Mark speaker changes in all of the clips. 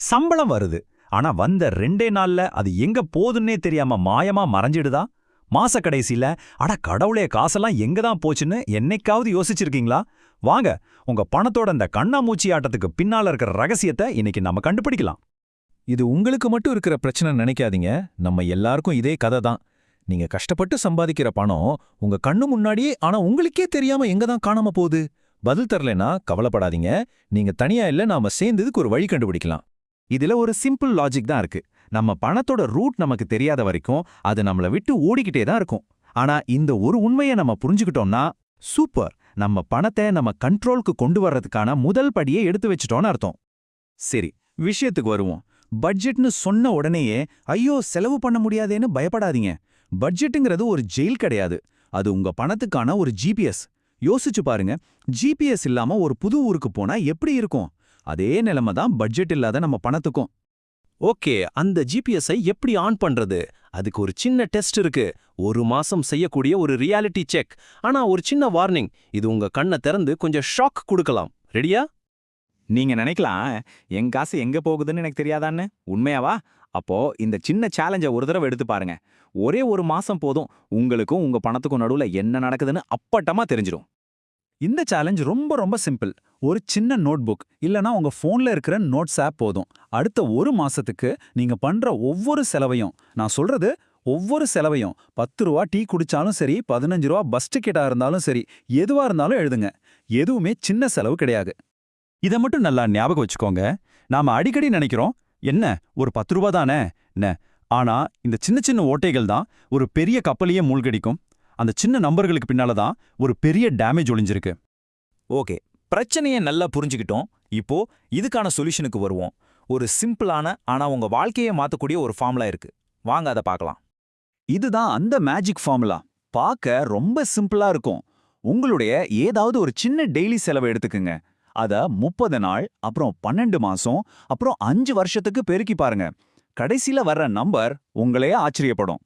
Speaker 1: சம்பளம் வருது. ஆனா வந்த ரெண்டே நாள்ல அது எங்க போதுன்னே தெரியாம மாயமா மறைஞ்சிடுதா? மாச கடைசியில அட கடவுளே காசெல்லாம் எங்க தான் போச்சுன்னு என்னைக்காவது யோசிச்சிருக்கீங்களா? வாங்க உங்க பணத்தோட அந்த கண்ணாமூச்சி ஆட்டத்துக்கு பின்னால இருக்கிற ரகசியத்தை இன்னைக்கு நம்ம கண்டுபிடிக்கலாம்.
Speaker 2: இது உங்களுக்கு மட்டும் இருக்கிற பிரச்சனை நினைக்காதீங்க. நம்ம எல்லாருக்கும் இதே கதை தான். நீங்க கஷ்டப்பட்டு சம்பாதிக்கிற பணம் உங்க கண்ணு முன்னாடியே ஆனா உங்களுக்கே தெரியாம எங்க தான் காணாம போகுது? பதில் தரலனா கவலைப்படாதீங்க. நீங்க தனியா இல்ல நாம சேர்ந்ததுக்கு ஒரு வழி கண்டுபிடிக்கலாம்.
Speaker 3: இதுல ஒரு சிம்பிள் லாஜிக் தான் இருக்கு. நம்ம பணத்தோட ரூட் நமக்கு தெரியாத வரைக்கும் அது நம்மள விட்டு ஓடிக்கிட்டே தான் இருக்கும். ஆனா இந்த ஒரு உண்மையை நம்ம புரிஞ்சுக்கிட்டோம்னா சூப்பர் நம்ம பணத்தை நம்ம கண்ட்ரோலுக்கு கொண்டு வர்றதுக்கான முதல் படியை எடுத்து வச்சிட்டோம்னு அர்த்தம். சரி விஷயத்துக்கு வருவோம். பட்ஜெட்னு சொன்ன உடனேயே ஐயோ செலவு பண்ண முடியாதேன்னு பயப்படாதீங்க. பட்ஜெட்டுங்கிறது ஒரு ஜெயில் கிடையாது. அது உங்க பணத்துக்கான ஒரு ஜிபிஎஸ் யோசிச்சு பாருங்க. ஜிபிஎஸ் இல்லாம ஒரு புது ஊருக்கு போனா எப்படி இருக்கும்? அதே நிலைமை தான் பட்ஜெட் இல்லாத நம்ம பணத்துக்கும்.
Speaker 4: ஓகே அந்த ஜிபிஎஸ்ஐ எப்படி ஆன் பண்றது? அதுக்கு ஒரு சின்ன டெஸ்ட் இருக்கு. ஒரு மாசம் செய்யக்கூடிய ஒரு ரியாலிட்டி செக் ஆனா ஒரு சின்ன வார்னிங் இது உங்க கண்ணை திறந்து கொஞ்சம் ஷாக் கொடுக்கலாம். ரெடியா
Speaker 3: நீங்க நினைக்கலாம் என் காசு எங்க போகுதுன்னு எனக்கு தெரியாதான்னு. உண்மையாவா? அப்போ இந்த சின்ன சேலஞ்சை ஒரு தடவை எடுத்து பாருங்க. ஒரே ஒரு மாசம் போதும். உங்களுக்கும் உங்க பணத்துக்கும் நடுவுல என்ன நடக்குதுன்னு அப்பட்டமா தெரிஞ்சிடும் இந்த சேலஞ்ச் ரொம்ப ரொம்ப சிம்பிள் ஒரு சின்ன நோட் புக் இல்லனா உங்க ஃபோன்ல இருக்கிற நோட்ஸ் ஆப் போதும். அடுத்த ஒரு மாசத்துக்கு நீங்க பண்ற ஒவ்வொரு செலவையும் நான் சொல்றது ஒவ்வொரு செலவையும் பத்து ரூபா டீ குடிச்சாலும் சரி பதினஞ்சு ரூபா பஸ் டிக்கெட்டா இருந்தாலும் சரி எதுவா இருந்தாலும் எழுதுங்க. எதுவுமே சின்ன செலவு கிடையாது.
Speaker 1: இதை மட்டும் நல்லா ஞாபகம் வச்சுக்கோங்க. நாம அடிக்கடி நினைக்கிறோம் என்ன ஒரு பத்து ரூபா தானே? என்ன ஆனா இந்த சின்ன சின்ன ஓட்டைகள் தான் ஒரு பெரிய கப்பலையே மூழ்கடிக்கும். அந்த சின்ன நம்பர்களுக்கு பின்னால தான் ஒரு பெரிய டேமேஜ் ஒளிஞ்சிருக்கு.
Speaker 2: ஓகே பிரச்சனையை நல்லா புரிஞ்சுக்கிட்டோம். இப்போ இதுக்கான சொல்யூஷனுக்கு வருவோம். ஒரு சிம்பிளான ஆனா உங்க வாழ்க்கையை மாத்தக்கூடிய ஒரு ஃபார்முலா இருக்கு. வாங்க அதை பார்க்கலாம்.
Speaker 3: இதுதான் அந்த மேஜிக் ஃபார்முலா. பார்க்க ரொம்ப சிம்பிளா இருக்கும். உங்களுடைய ஏதாவது ஒரு சின்ன டெய்லி செலவை எடுத்துக்குங்க. அத முப்பது நாள் அப்புறம் பன்னெண்டு மாசம் அப்புறம் அஞ்சு வருஷத்துக்கு பெருக்கி பாருங்க. கடைசியில வர்ற நம்பர் உங்களையே ஆச்சரியப்படும்.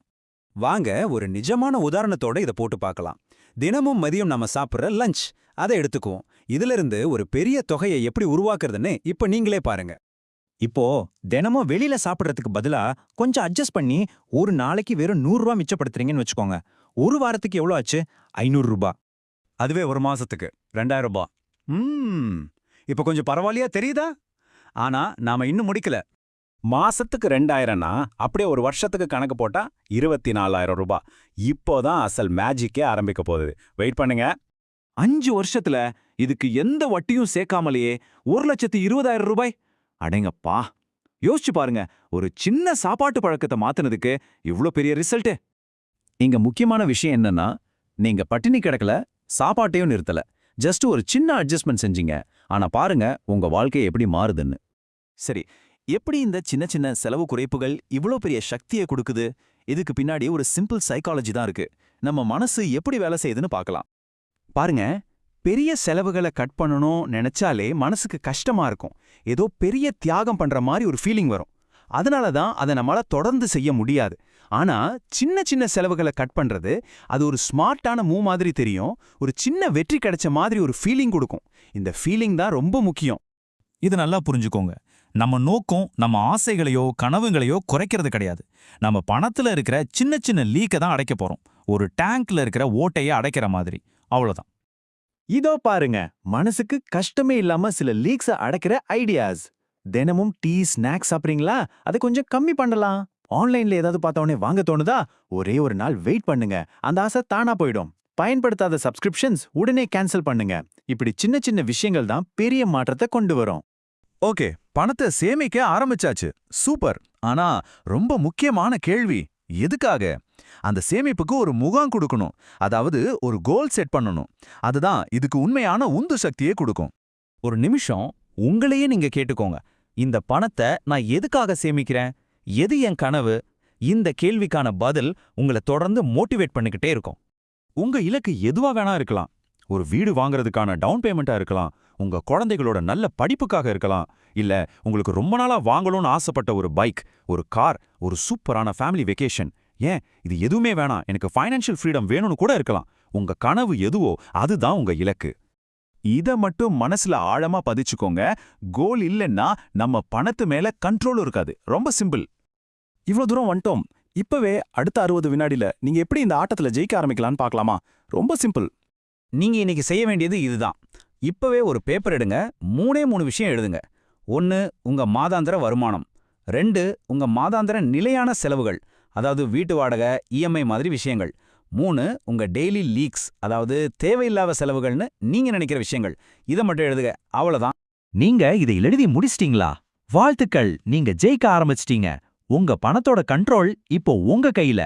Speaker 5: வாங்க ஒரு நிஜமான உதாரணத்தோட இதை போட்டு பார்க்கலாம் தினமும் மதியம் நம்ம சாப்பிட்ற லஞ்ச் அதை எடுத்துக்குவோம். இதிலிருந்து ஒரு பெரிய தொகையை எப்படி உருவாக்குறதுன்னு இப்ப நீங்களே பாருங்க.
Speaker 3: இப்போ தினமும் வெளியில சாப்பிடுறதுக்கு பதிலா கொஞ்சம் அட்ஜஸ்ட் பண்ணி ஒரு நாளைக்கு வெறும் நூறு ரூபா மிச்சப்படுத்துறீங்கன்னு வச்சுக்கோங்க. ஒரு வாரத்துக்கு எவ்வளோ ஆச்சு? ஐநூறு ரூபா
Speaker 5: அதுவே ஒரு மாசத்துக்கு. ரெண்டாயிரம் ரூபாய் ம் இப்ப கொஞ்சம் பரவாயில்லையா? தெரியுதா? ஆனா நாம இன்னும் முடிக்கல. மாசத்துக்கு ரெண்டாயிரம்னா அப்படியே ஒரு வருஷத்துக்கு கணக்கு போட்டா இருபத்தி நாலாயிரம் ரூபாய் இப்போதான் அசல் மேஜிக்கே ஆரம்பிக்க போகுது. வெயிட் பண்ணுங்க.
Speaker 3: அஞ்சு வருஷத்துல இதுக்கு எந்த வட்டியும் சேர்க்காமலேயே ஒரு லட்சத்து இருபதாயிரம் ரூபாய். அடேங்கப்பா. யோசிச்சு பாருங்க ஒரு சின்ன சாப்பாட்டு பழக்கத்தை மாத்துனதுக்கு இவ்ளோ பெரிய ரிசல்ட்டு இங்க முக்கியமான விஷயம் என்னன்னா நீங்க பட்டினி கிடக்கல சாப்பாட்டையும் நிறுத்தல. ஜஸ்ட் ஒரு சின்ன அட்ஜஸ்ட்மெண்ட் செஞ்சீங்க. ஆனா பாருங்க உங்க வாழ்க்கை எப்படி மாறுதுன்னு. சரி எப்படி இந்த சின்ன சின்ன செலவு குறைப்புகள் இவ்ளோ பெரிய சக்தியை கொடுக்குது? இதுக்கு பின்னாடி ஒரு சிம்பிள் சைக்காலஜி தான் இருக்கு. நம்ம மனசு எப்படி வேலை செய்யுதுன்னு பார்க்கலாம். பாருங்க பெரிய செலவுகளை கட் பண்ணணும் நினைச்சாலே மனசுக்கு கஷ்டமா இருக்கும். ஏதோ பெரிய தியாகம் பண்ற மாதிரி ஒரு ஃபீலிங் வரும். அதனால தான் அதை நம்மளால தொடர்ந்து செய்ய முடியாது. ஆனா சின்ன சின்ன செலவுகளை கட் பண்றது அது ஒரு ஸ்மார்ட்டான மூவ் மாதிரி தெரியும். ஒரு சின்ன வெற்றி கிடைச்ச மாதிரி ஒரு ஃபீலிங் கொடுக்கும். இந்த ஃபீலிங் தான் ரொம்ப முக்கியம்.
Speaker 2: இது நல்லா புரிஞ்சுக்கோங்க. நம்ம நோக்கம் நம்ம ஆசைகளையோ கனவுங்களையோ குறைக்கிறது கிடையாது. நம்ம பணத்துல இருக்கிற சின்ன சின்ன லீக்கை தான் அடைக்க போறோம். ஒரு டேங்க்ல இருக்கிற ஓட்டையை அடைக்கிற மாதிரி. அவ்வளோதான்
Speaker 3: இதோ பாருங்க மனசுக்கு கஷ்டமே இல்லாம சில லீக்ஸ அடைக்கிற ஐடியாஸ் தினமும் டீ ஸ்நாக்ஸ் சாப்பிடுறீங்களா? அதை கொஞ்சம் கம்மி பண்ணலாம். ஆன்லைன்ல ஏதாவது பார்த்தவொடனே வாங்க தோணுதா? ஒரே ஒரு நாள் வெயிட் பண்ணுங்க. அந்த ஆசை தானா போயிடும். பயன்படுத்தாத சப்ஸ்கிரிப்ஷன்ஸ் உடனே கேன்சல் பண்ணுங்க. இப்படி சின்ன சின்ன விஷயங்கள் தான் பெரிய மாற்றத்தை கொண்டு வரும்.
Speaker 2: ஓகே பணத்தை சேமிக்க ஆரம்பிச்சாச்சு. சூப்பர். ஆனா ரொம்ப முக்கியமான கேள்வி எதுக்காக? அந்த சேமிப்புக்கு ஒரு முகாம் கொடுக்கணும். அதாவது ஒரு கோல் செட் பண்ணணும். அதுதான் இதுக்கு உண்மையான உந்து சக்தியை கொடுக்கும்.
Speaker 3: ஒரு நிமிஷம் உங்களையே நீங்க கேட்டுக்கோங்க. இந்த பணத்தை நான் எதுக்காக சேமிக்கிறேன்? எது என் கனவு? இந்த கேள்விக்கான பதில் உங்களை தொடர்ந்து மோட்டிவேட் பண்ணிக்கிட்டே இருக்கும். உங்க இலக்கு எதுவா வேணா இருக்கலாம். ஒரு வீடு வாங்குறதுக்கான டவுன் பேமெண்ட்டா இருக்கலாம். உங்க குழந்தைகளோட நல்ல படிப்புக்காக இருக்கலாம். இல்ல உங்களுக்கு ரொம்ப நாளா வாங்கணும்னு ஆசைப்பட்ட ஒரு பைக் ஒரு கார் ஒரு சூப்பரான ஃபேமிலி வெக்கேஷன் ஏன்? இது எதுவுமே வேணாம். எனக்கு ஃபைனான்ஷியல் ஃப்ரீடம் வேணும்னு கூட இருக்கலாம். உங்க கனவு எதுவோ அதுதான் உங்க இலக்கு.
Speaker 2: இத மட்டும் மனசுல ஆழமா பதிச்சுக்கோங்க. கோல் இல்லைன்னா நம்ம பணத்து மேல கண்ட்ரோல் இருக்காது. ரொம்ப சிம்பிள்.
Speaker 1: இவ்வளவு தூரம் வந்துட்டோம். இப்பவே அடுத்த அறுபது வினாடில நீங்க எப்படி இந்த ஆட்டத்துல ஜெயிக்க ஆரம்பிக்கலாம்னு பார்க்கலாமா? ரொம்ப சிம்பிள். நீங்க இன்னைக்கு செய்ய வேண்டியது இதுதான். இப்பவே ஒரு பேப்பர் எடுங்க. மூணே மூணு விஷயம் எழுதுங்க. ஒன்னு உங்க மாதாந்திர வருமானம். ரெண்டு உங்க மாதாந்திர நிலையான செலவுகள். அதாவது வீட்டு வாடகை இஎம்ஐ மாதிரி விஷயங்கள். மூணு உங்க டெய்லி லீக்ஸ் அதாவது தேவையில்லாத செலவுகள்னு நீங்க நினைக்கிற விஷயங்கள். இதை மட்டும் எழுதுக. அவ்வளோதான்
Speaker 6: நீங்க இதை எழுதி முடிச்சிட்டிங்களா? வாழ்த்துக்கள். நீங்க ஜெயிக்க ஆரம்பிச்சிட்டீங்க. உங்க பணத்தோட கண்ட்ரோல் இப்போ உங்க கையில.